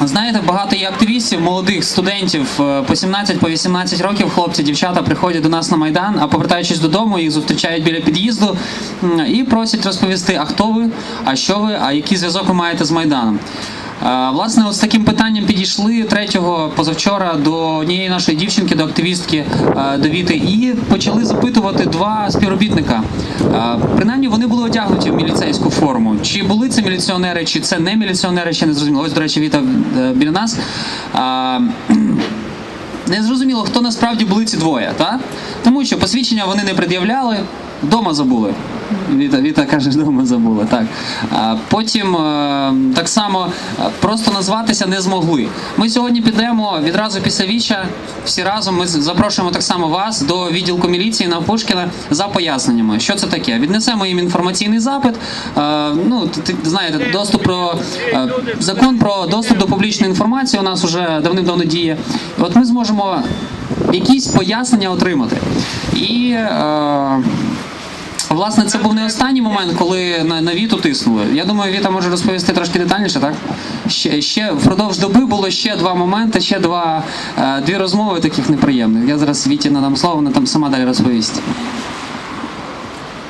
Знаєте, багато є активістів, молодих студентів е, по 17 по 18 років, хлопці, дівчата приходять до нас на майдан, а повертаючись додому, їх зустрічають біля під'їзду і просять розповісти, а хто ви, а що ви, а який зв'язок ви маєте з майданом. Власне, з таким питанням підійшли третього позавчора до однієї нашої дівчинки, до активістки е, до Віти, і почали запитувати два співробітника. Принаймні вони були одягнуті в міліцейську форму. Чи були це міліціонери, чи це не міліціонери, ще не зрозуміло. Ось, до речі, Віта е, біля нас. Не зрозуміло, хто насправді були ці двоє, так? Тому що посвідчення вони не пред'являли, вдома забули. Віта, Віта каже, вдома забули. Так. А потім е, так само е, просто назватися не змогли. Ми сьогодні підемо відразу після віча. Всі разом ми запрошуємо так само вас до відділку міліції на Пушкіна за поясненнями. Що це таке? Віднесемо їм інформаційний запит. Е, ну, знаєте, доступ про закон про доступ до публічної інформації у нас уже давним-давно діє. От ми зможемо якісь пояснення отримати. І Власне, це був не останній момент, коли на, на Віту тиснули. Я думаю, Віта може розповісти трошки детальніше, так? Ще, ще впродовж доби було ще два моменти, ще два, е, дві розмови таких неприємних. Я зараз Віті надам слово, вона там сама далі розповість.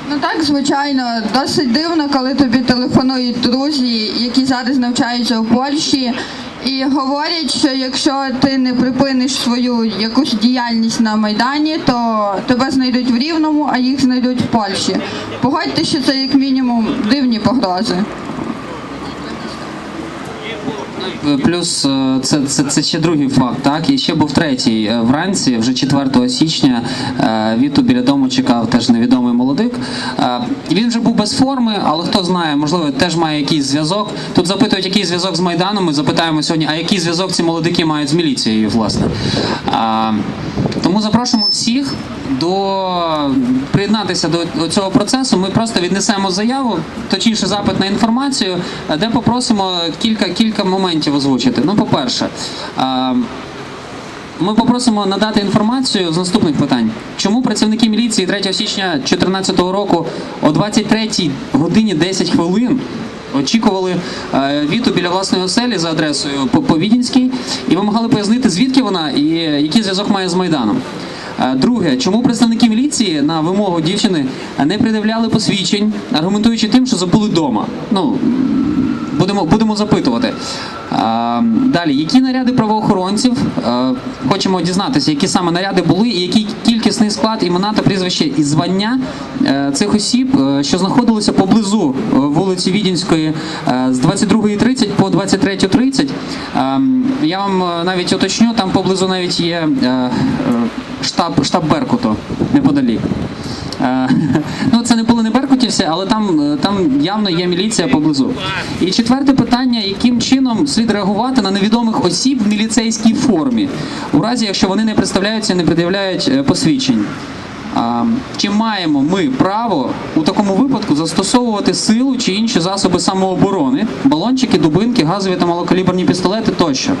Ну так, звичайно, досить дивно, коли тобі телефонують друзі, які зараз навчаються в Польщі, і говорять, що якщо ти не припиниш свою якусь діяльність на Майдані, то тебе знайдуть в Рівному, а їх знайдуть в Польщі. Погодьте, що це як мінімум дивні погрози. Плюс е, це, це, це ще другий факт, так? І ще був третій. Е, Вранці, вже 4 січня, е, Віту біля дому чекав теж І він вже був без форми, але хто знає, можливо, теж має якийсь зв'язок. Тут запитують, який зв'язок з Майданом. Ми запитаємо сьогодні, а який зв'язок ці молодики мають з міліцією, власне. А, Тому запрошуємо всіх до приєднатися до цього процесу. Ми просто віднесемо заяву, точніше запит на інформацію, е, де попросимо кілька кілька моментів озвучити. Ну, по-перше, а, ми попросимо надати інформацію з наступних питань. Чому працівники міліції 3 січня 2014 року о 23 годині 10 хвилин очікували е, Віту біля власної оселі за адресою по- по і вимагали пояснити, звідки вона і який зв'язок має з Майданом. Е, Друге, чому представники міліції на вимогу дівчини не придивляли посвідчень, аргументуючи тим, що забули вдома. Ну, Будемо, будемо запитувати. А, далі, які наряди правоохоронців? А, хочемо дізнатися, які саме наряди були, і який кількісний склад, імена та прізвище і звання е, цих осіб, е, що знаходилися поблизу е, вулиці Відінської е, з 22.30 по 23.30. Я вам е, навіть уточню, там поблизу навіть є е, е, штаб, штаб Беркуту неподалік. Ну, це не були не беркутівці, але там, там явно є міліція поблизу. І четверте питання: яким чином слід реагувати на невідомих осіб в міліцейській формі, у разі якщо вони не представляються, не пред'являють посвідчень. Чи маємо ми право у такому випадку застосовувати силу чи інші засоби самооборони, балончики, дубинки, газові та малокаліберні пістолети тощо?